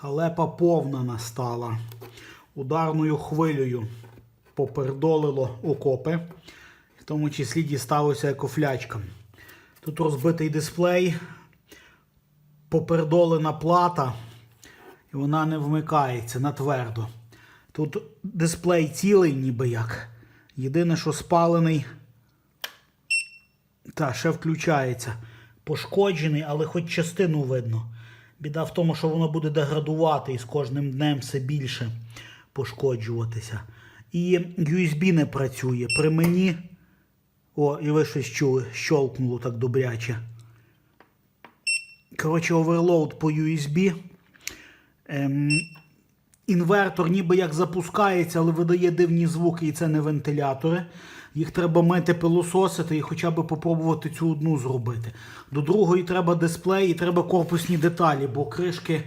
Халепа повна настала. Ударною хвилею попердолило окопи, в тому числі дісталося екофлячкам. Тут розбитий дисплей, попердолена плата, і вона не вмикається на твердо. Тут дисплей цілий, ніби як. Єдине, що спалений, та ще включається. Пошкоджений, але хоч частину видно. Біда в тому, що воно буде деградувати і з кожним днем все більше пошкоджуватися. І USB не працює. При мені. О, і ви щось чули, щолкнуло так добряче. Коротше, оверлоуд по USB. Ем, інвертор ніби як запускається, але видає дивні звуки, і це не вентилятори. Їх треба мити, пилососити і хоча б попробувати цю одну зробити. До другої треба дисплей і треба корпусні деталі, бо кришки,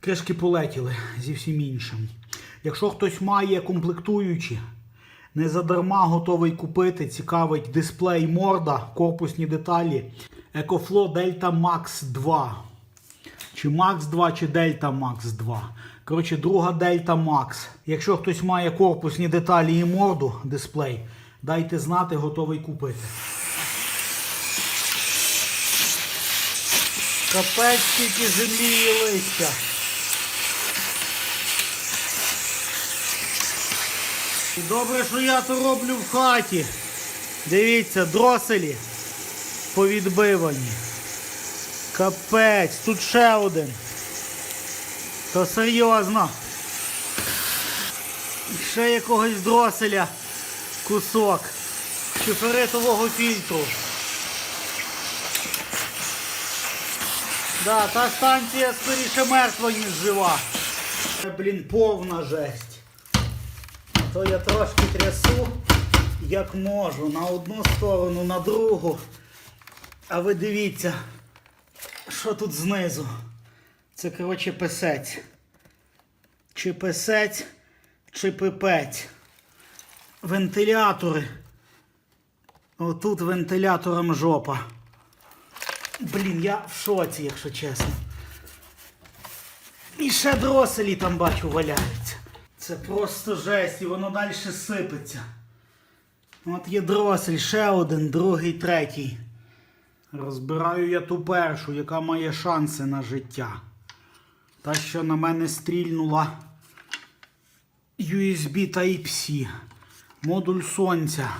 кришки полетіли зі всім іншим. Якщо хтось має комплектуючі, не задарма готовий купити, цікавить дисплей морда, корпусні деталі. EcoFlow Delta Max 2. Чи Max 2, чи Delta Max 2. Коротше, друга Delta Max. Якщо хтось має корпусні деталі і морду, дисплей, дайте знати, готовий купити. Капець скільки землі і листя. Добре, що я то роблю в хаті. Дивіться, дроселі повідбивані. Капець, тут ще один. То серйозно. Ще якогось дроселя кусок шиферитового фільтру. Да, та станція скоріше мертва, ніж жива. Це, блін, повна жесть. То я трошки трясу, як можу, на одну сторону, на другу. А ви дивіться, що тут знизу. Це, коротше, писець. Чи писець, чи пипець. Вентилятори. Отут вентилятором жопа. Блін, я в шоці, якщо чесно. І ще дроселі там бачу валяються. Це просто жесть, і воно далі сипеться. От є дросель, ще один, другий, третій. Розбираю я ту першу, яка має шанси на життя. Та, що на мене стрільнула USB Type-C. Модуль сонця.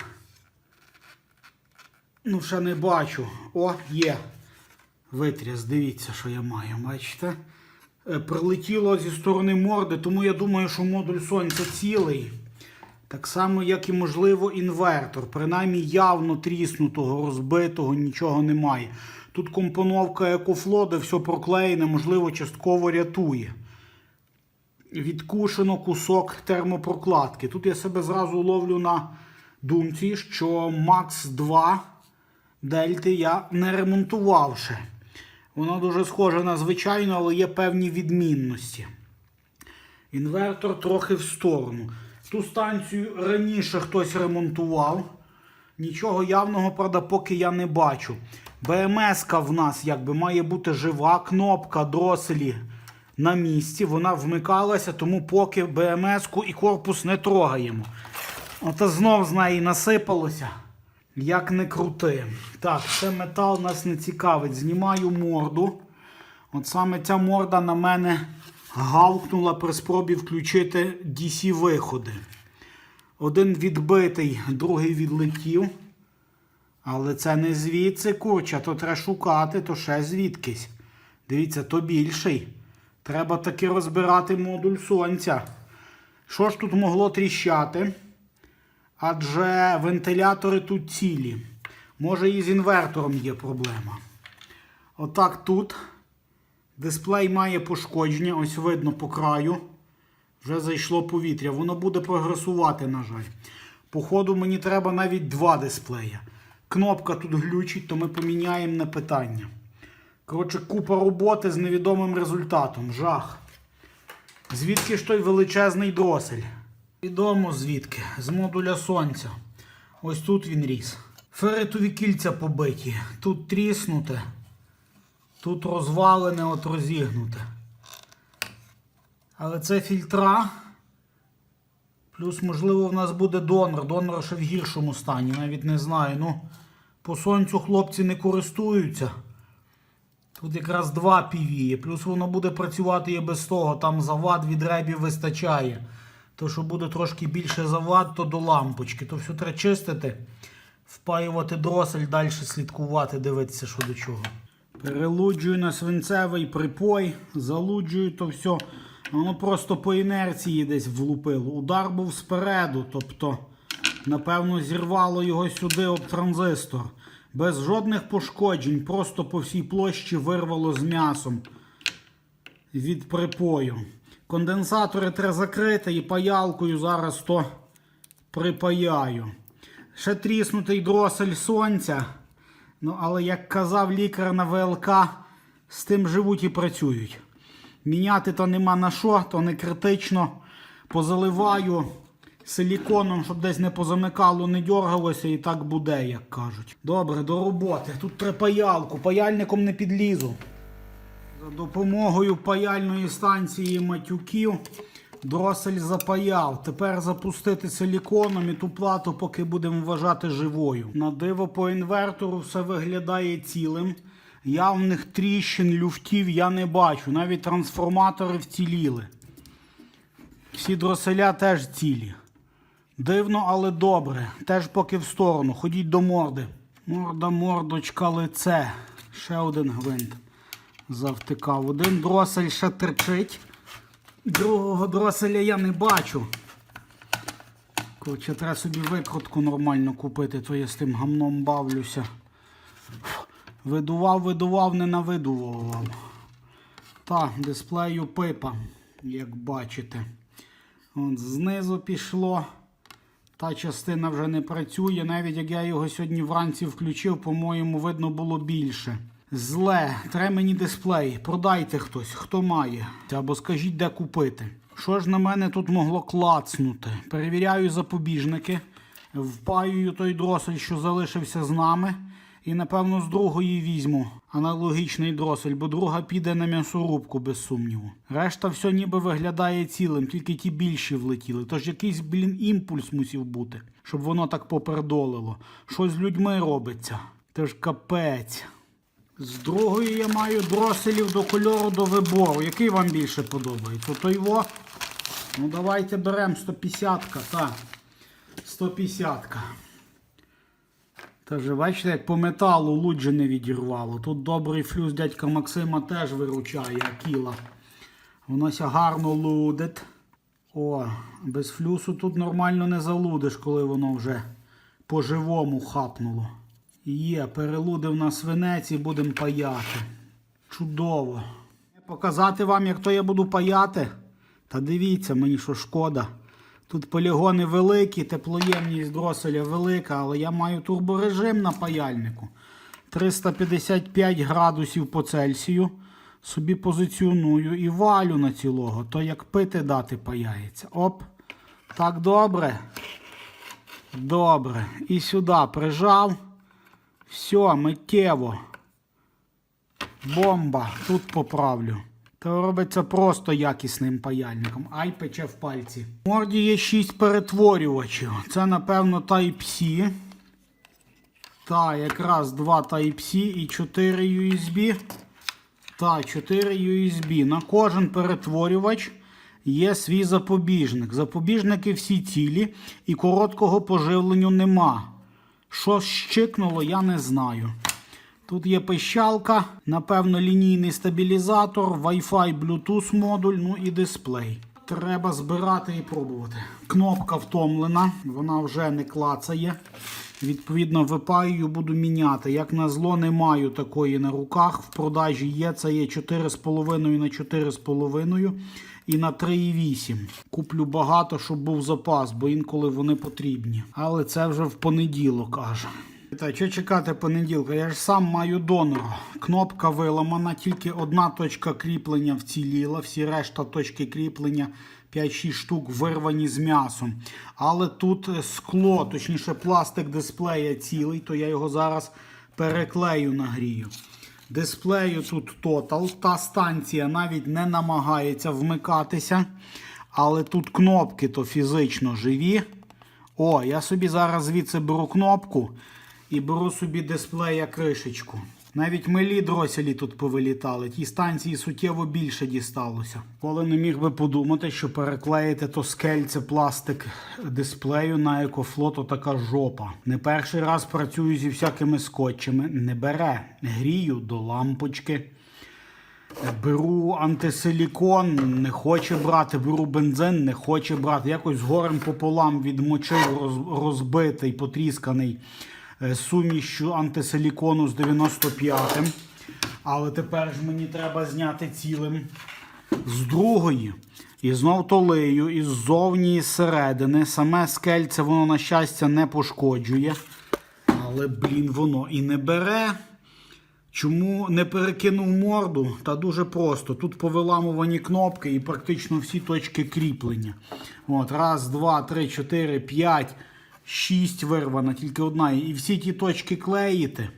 Ну, ще не бачу. О, є. Витряс, дивіться, що я маю, бачите? Е, Прилетіло зі сторони морди, тому я думаю, що модуль сонця цілий. Так само, як і, можливо, інвертор. Принаймні явно тріснутого, розбитого, нічого немає. Тут компоновка EcoFlow, де все проклеєне, можливо, частково рятує. Відкушено кусок термопрокладки. Тут я себе зразу ловлю на думці, що Max 2 Дельти я не ремонтував ще. Воно дуже схоже на звичайну, але є певні відмінності. Інвертор трохи в сторону. Ту станцію раніше хтось ремонтував. Нічого явного, правда, поки я не бачу. БМС в нас якби має бути жива, кнопка дроселі на місці. Вона вмикалася, тому поки БМС і корпус не трогаємо. Ото знов з неї насипалося. Як не крути. Так, це метал нас не цікавить. Знімаю морду. От саме ця морда на мене гавкнула при спробі включити DC-виходи. Один відбитий, другий відлетів. Але це не звідси курча, то треба шукати, то ще звідкись. Дивіться, то більший. Треба таки розбирати модуль сонця. Що ж тут могло тріщати? Адже вентилятори тут цілі. Може і з інвертором є проблема. Отак тут. Дисплей має пошкодження, ось видно по краю. Вже зайшло повітря. Воно буде прогресувати, на жаль. Походу, мені треба навіть два дисплея. Кнопка тут глючить, то ми поміняємо на питання. Коротше, купа роботи з невідомим результатом. Жах. Звідки ж той величезний дросель? Відомо звідки. З модуля сонця. Ось тут він ріс. Феритові кільця побиті. Тут тріснуте. Тут розвалене, от розігнуте. Але це фільтра. Плюс, можливо, в нас буде донор. Донор ще в гіршому стані, навіть не знаю. Ну, по сонцю хлопці не користуються. Тут якраз два півії. Плюс воно буде працювати і без того. Там завад від ребів вистачає. То, що буде трошки більше завад, то до лампочки. То все треба чистити, впаювати дросель, далі слідкувати, дивитися, що до чого. Перелуджую на свинцевий припой, залуджую то все. Воно просто по інерції десь влупило. Удар був спереду, тобто, напевно, зірвало його сюди об транзистор. Без жодних пошкоджень, просто по всій площі вирвало з м'ясом від припою. Конденсатори треба закрити і паялкою зараз то припаяю. Ще тріснутий дросель сонця. Ну, але як казав лікар на ВЛК, з тим живуть і працюють. Міняти то нема на що, то не критично. Позаливаю силіконом, щоб десь не позамикало, не дергалося, і так буде, як кажуть. Добре, до роботи. Тут треба паялку, паяльником не підлізу. За допомогою паяльної станції матюків дросель запаяв. Тепер запустити силіконом і ту плату, поки будемо вважати живою. На диво по інвертору все виглядає цілим. Явних тріщин, люфтів я не бачу. Навіть трансформатори вціліли. Всі дроселя теж цілі. Дивно, але добре. Теж поки в сторону. Ходіть до морди. Морда, мордочка, лице. Ще один гвинт завтикав. Один дросель ще терчить. Другого дроселя я не бачу. Коротше, треба собі викрутку нормально купити, то я з тим гамном бавлюся. Видував, видував, не навидував. Та, дисплею пипа, як бачите. От знизу пішло. Та частина вже не працює. Навіть як я його сьогодні вранці включив, по-моєму, видно було більше. Зле, треба мені дисплей. Продайте хтось, хто має. Або скажіть, де купити. Що ж на мене тут могло клацнути? Перевіряю запобіжники, впаюю той дросель, що залишився з нами. І напевно з другої візьму аналогічний дросель, бо друга піде на м'ясорубку, без сумніву. Решта все ніби виглядає цілим, тільки ті більші влетіли. Тож якийсь, блін, імпульс мусів бути, щоб воно так попередолило. Що з людьми робиться? Тож капець. З другої я маю дроселів до кольору до вибору. Який вам більше подобається? То його. Ну давайте беремо 150-ка, так. 150-ка. Тож, бачите, як по металу луджі не відірвало. Тут добрий флюс дядька Максима теж виручає Акіла. Воно ся гарно лудить. О, без флюсу тут нормально не залудиш, коли воно вже по-живому хапнуло. Є, перелудив на свинець і будемо паяти. Чудово. Показати вам, як то я буду паяти. Та дивіться, мені що шкода. Тут полігони великі, теплоємність дроселя велика, але я маю турборежим на паяльнику. 355 градусів по Цельсію. Собі позиціоную і валю на цілого. То як пити дати паяється. Оп. Так добре. Добре. І сюди прижав. Все, миттєво. Бомба. Тут поправлю. То робиться просто якісним паяльником. Ай пече в пальці. В морді є 6 перетворювачів. Це, напевно, Type-C. Та, якраз 2 Type-C і 4 USB. Та, 4 USB. На кожен перетворювач є свій запобіжник. Запобіжники всі цілі і короткого поживлення нема. Що щикнуло, я не знаю. Тут є пищалка, напевно, лінійний стабілізатор, Wi-Fi, Bluetooth модуль, ну і дисплей. Треба збирати і пробувати. Кнопка втомлена, вона вже не клацає. Відповідно, випаю буду міняти. Як на зло, не маю такої на руках. В продажі є, це є 4,5 на 4,5 і на 3,8. Куплю багато, щоб був запас, бо інколи вони потрібні. Але це вже в понеділок аж. Та що чекати понеділка? Я ж сам маю донора. Кнопка виламана, тільки одна точка кріплення вціліла, всі решта точки кріплення 5-6 штук вирвані з м'ясом. Але тут скло, точніше пластик дисплея цілий, то я його зараз переклею нагрію. Дисплею тут Total. Та станція навіть не намагається вмикатися. Але тут кнопки то фізично живі. О, я собі зараз звідси беру кнопку і беру собі дисплея кришечку. Навіть милі дроселі тут повилітали. Тій станції суттєво більше дісталося. Коли не міг би подумати, що переклеїти то скельце пластик дисплею на екофло, то така жопа. Не перший раз працюю зі всякими скотчами. Не бере. Грію до лампочки. Беру антисилікон, не хоче брати, беру бензин, не хоче брати. Якось горем пополам відмочив роз- розбитий, потрісканий сумішю антисилікону з 95-м. Але тепер ж мені треба зняти цілим з другої. І знов то лию, і ззовні, і зсередини. Саме скельце воно, на щастя, не пошкоджує. Але, блін, воно і не бере. Чому не перекинув морду? Та дуже просто. Тут повиламувані кнопки і практично всі точки кріплення. От, раз, два, три, чотири, п'ять, шість вирвана, тільки одна. І всі ті точки клеїти.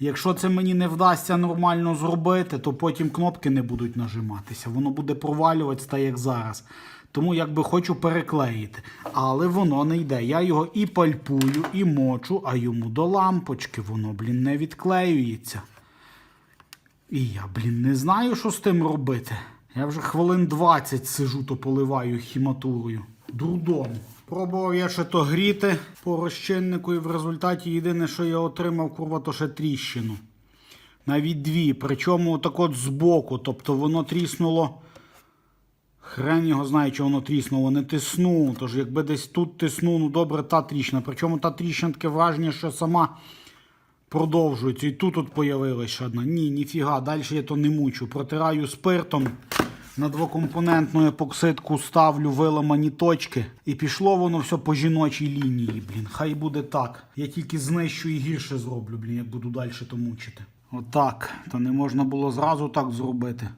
Якщо це мені не вдасться нормально зробити, то потім кнопки не будуть нажиматися. Воно буде провалюватися так, як зараз. Тому якби хочу переклеїти. Але воно не йде. Я його і пальпую, і мочу, а йому до лампочки воно, блін, не відклеюється. І я, блін, не знаю, що з тим робити. Я вже хвилин 20 сижу, то поливаю хіматурою. Дурдом. Пробував я ще то гріти по розчиннику, і в результаті єдине, що я отримав, курва, то ще тріщину. Навіть дві. Причому так от збоку. Тобто воно тріснуло. Хрен його знає, що воно тріснуло, не тиснув. Тож якби десь тут тиснув, ну добре, та тріщина. Причому та тріщина таке враження, що сама продовжується. І тут от появилась одна. Ні, ніфіга, далі я то не мучу. Протираю спиртом. На двокомпонентну епоксидку ставлю виламані точки. І пішло воно все по жіночій лінії, блін. Хай буде так. Я тільки знищу і гірше зроблю, блін, як буду далі то мучити. Отак. То не можна було зразу так зробити.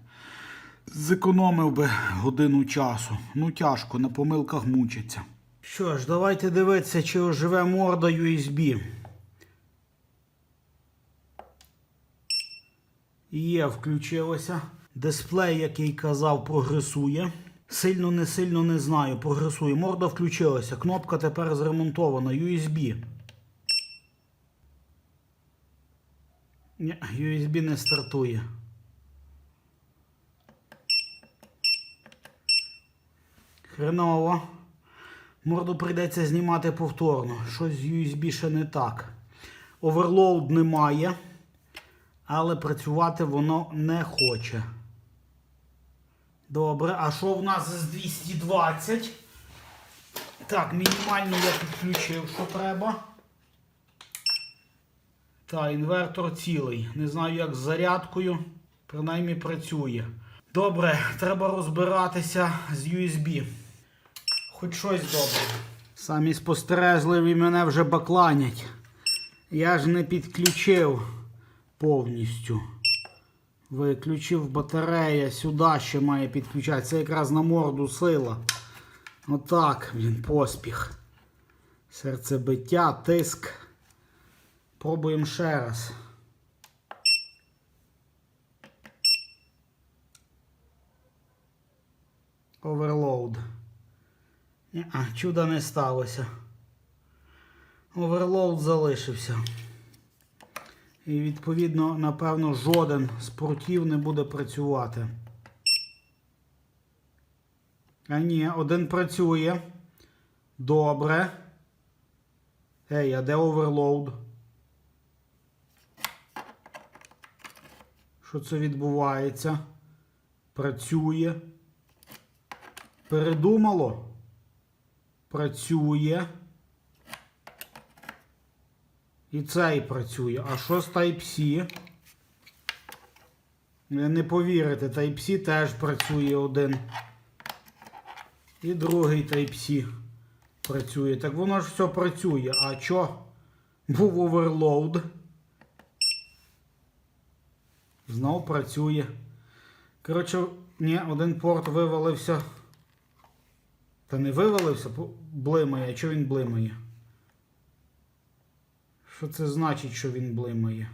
Зекономив би годину часу. Ну тяжко, на помилках мучиться. Що ж, давайте дивитися, чи оживе морда USB. Є, включилося. Дисплей, який казав, прогресує. Сильно, не сильно не знаю. Прогресує. Морда включилася. Кнопка тепер зремонтована. USB. Ні, USB не стартує. Хреново. Морду прийдеться знімати повторно. Щось з USB ще не так. Оверлоуд немає. Але працювати воно не хоче. Добре, а що в нас з 220? Так, мінімально я підключив, що треба. Так, інвертор цілий. Не знаю, як з зарядкою. Принаймні працює. Добре, треба розбиратися з USB. Хоч щось добре. Самі спостережливі мене вже бакланять. Я ж не підключив повністю. Виключив батарея, сюди ще має підключати. Це якраз на морду сила. Отак, блін, поспіх. Серцебиття, тиск. Пробуємо ще раз. Оверлоуд. Чуда не сталося. Оверлоуд залишився. І відповідно, напевно, жоден з портів не буде працювати. А ні, один працює. Добре. Ей, а де оверлоуд? Що це відбувається? Працює. Передумало? Працює. І цей працює. А що з Type-C? Не повірите, Type-C теж працює один. І другий Type-C працює. Так воно ж все працює. А що? Був оверлоуд. Знов працює. Коротше, ні, один порт вивалився. Та не вивалився, блимає. А чого він блимає? Що це значить, що він блимає?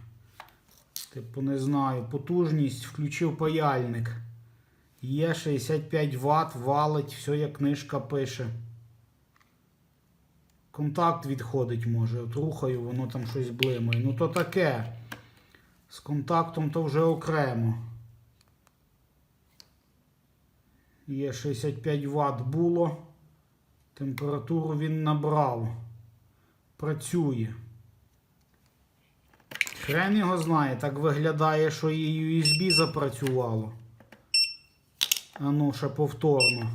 Типу, не знаю, потужність, включив паяльник. Є 65 Вт, валить, все як книжка пише. Контакт відходить може. От рухаю, воно там щось блимає. Ну то таке. З контактом то вже окремо. Є 65 Вт було. Температуру він набрав. Працює. Хрен його знає, так виглядає, що і USB запрацювало. А ну, ще повторно.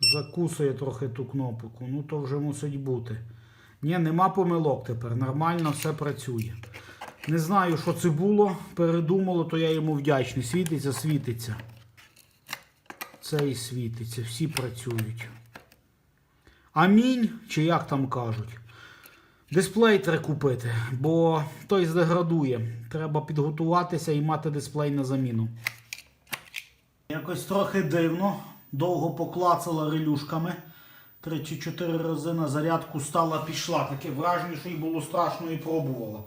Закусує трохи ту кнопку. Ну то вже мусить бути. Ні, нема помилок тепер. Нормально все працює. Не знаю, що це було. Передумало, то я йому вдячний. Світиться, світиться. Це і світиться. Всі працюють. Амінь, чи як там кажуть. Дисплей треба купити, бо той здеградує. Треба підготуватися і мати дисплей на заміну. Якось трохи дивно. Довго поклацала релюшками. Три чи чотири рази на зарядку стала пішла. Таке враження, що їй було страшно і пробувала.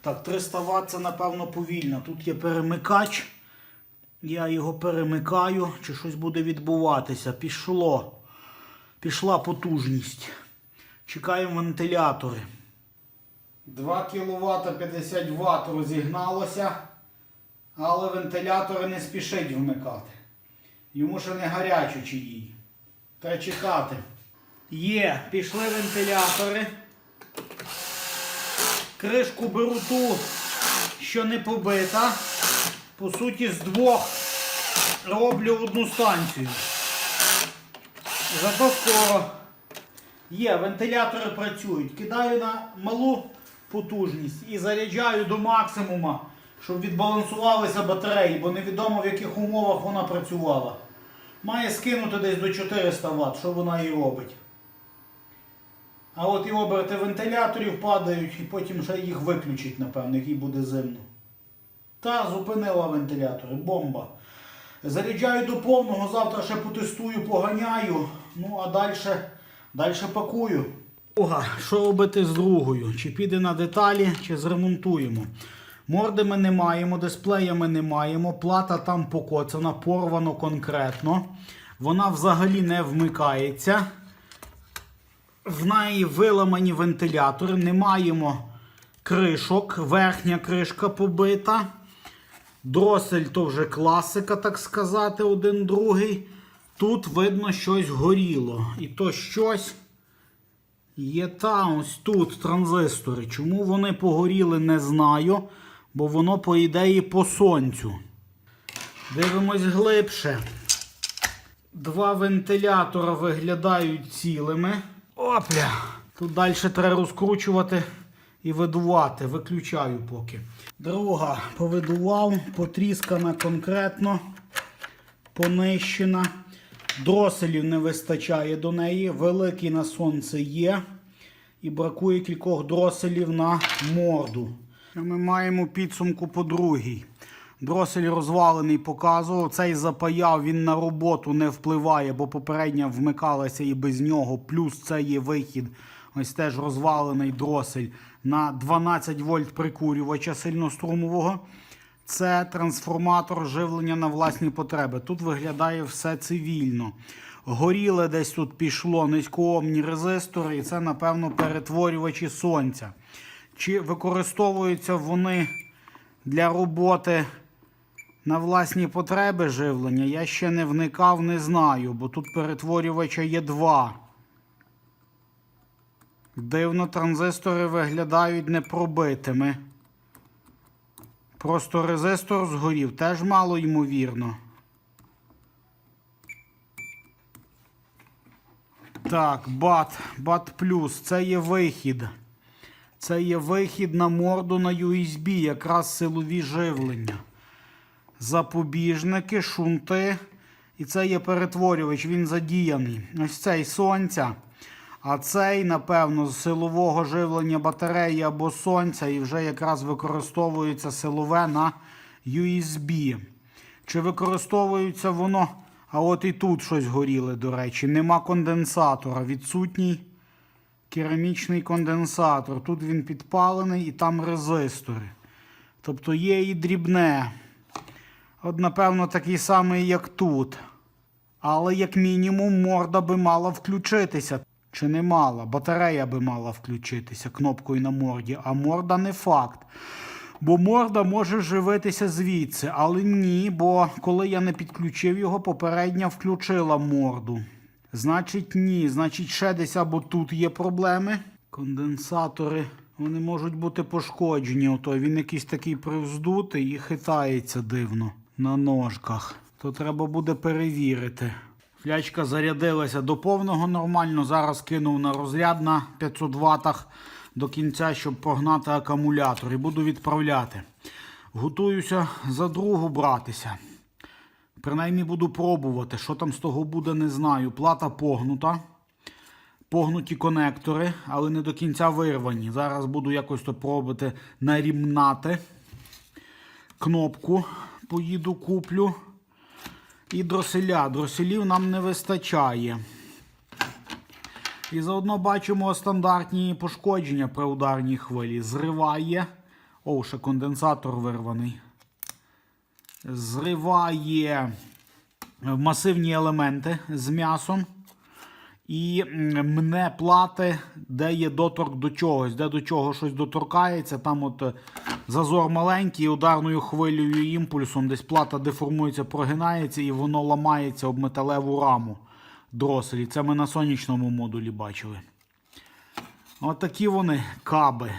Так, 300 Вт це напевно повільно. Тут є перемикач. Я його перемикаю, чи щось буде відбуватися. Пішло. Пішла потужність. Чекаємо вентилятори. 2 кВт 50 Вт розігналося, але вентилятори не спішить вмикати. Йому ще не гарячо чи їй. Треба чекати. Є, пішли вентилятори. Кришку беру ту, що не побита. По суті, з двох роблю одну станцію. Зато. Є, вентилятори працюють. Кидаю на малу потужність і заряджаю до максимума, щоб відбалансувалися батареї, бо невідомо в яких умовах вона працювала. Має скинути десь до 400 Вт, що вона і робить. А от і оберти вентиляторів падають, і потім ще їх виключить, напевно, який буде зимно. Та зупинила вентилятори, бомба. Заряджаю до повного, завтра ще потестую, поганяю. Ну а далі, далі пакую. Друга, що робити з другою? Чи піде на деталі, чи зремонтуємо. Морди ми не маємо, дисплея ми не маємо, плата там покоцана, порвано конкретно. Вона взагалі не вмикається. В неї виламані вентилятори, не маємо кришок, верхня кришка побита. Дросель то вже класика, так сказати, один другий. Тут видно щось горіло. І то щось є там, ось тут транзистори. Чому вони погоріли, не знаю. Бо воно, по ідеї, по сонцю. Дивимось глибше. Два вентилятора виглядають цілими. Опля! Тут далі треба розкручувати і видувати. Виключаю поки. Друга повидував, потріскана конкретно, понищена. Дроселів не вистачає до неї. Великий на сонце є. І бракує кількох дроселів на морду. Ми маємо підсумку по другій. Дросель розвалений показував. Цей запаяв, він на роботу не впливає, бо попередня вмикалася і без нього. Плюс це є вихід. Ось теж розвалений дросель на 12 вольт прикурювача сильнострумового. Це трансформатор живлення на власні потреби. Тут виглядає все цивільно. Горіле десь тут пішло низькоомні резистори, і це, напевно, перетворювачі сонця. Чи використовуються вони для роботи на власні потреби живлення? Я ще не вникав, не знаю, бо тут перетворювача є два. Дивно, транзистори виглядають непробитими. Просто резистор згорів, теж мало ймовірно. Так, бат, бат плюс, це є вихід. Це є вихід на морду на USB, якраз силові живлення. Запобіжники, шунти. І це є перетворювач, він задіяний. Ось цей сонця. А цей, напевно, з силового живлення батареї або сонця, і вже якраз використовується силове на USB. Чи використовується воно? А от і тут щось горіле, до речі. Нема конденсатора. Відсутній керамічний конденсатор. Тут він підпалений і там резистори. Тобто є і дрібне. От, напевно, такий самий, як тут. Але, як мінімум, морда би мала включитися. Чи не мала? Батарея би мала включитися кнопкою на морді, а морда не факт. Бо морда може живитися звідси, але ні, бо коли я не підключив його, попередня включила морду. Значить, ні. Значить, ще десь або тут є проблеми. Конденсатори вони можуть бути пошкоджені. Ото він якийсь такий привздутий і хитається дивно на ножках. То треба буде перевірити. Флячка зарядилася до повного нормально. Зараз кинув на розряд на 500 ватах до кінця, щоб прогнати акумулятор і буду відправляти. Готуюся за другу братися. Принаймні буду пробувати. Що там з того буде, не знаю. Плата погнута. Погнуті конектори, але не до кінця вирвані. Зараз буду якось то пробувати нарімнати. Кнопку поїду куплю. І дроселя. Дроселів нам не вистачає. І заодно бачимо стандартні пошкодження при ударній хвилі. Зриває. О, ще конденсатор вирваний. Зриває масивні елементи з м'ясом. І мене плати, де є доторк до чогось, де до чого щось доторкається. Там от е, зазор маленький, ударною хвилею і імпульсом десь плата деформується, прогинається і воно ламається об металеву раму дроселі. Це ми на сонячному модулі бачили. Отакі вони каби.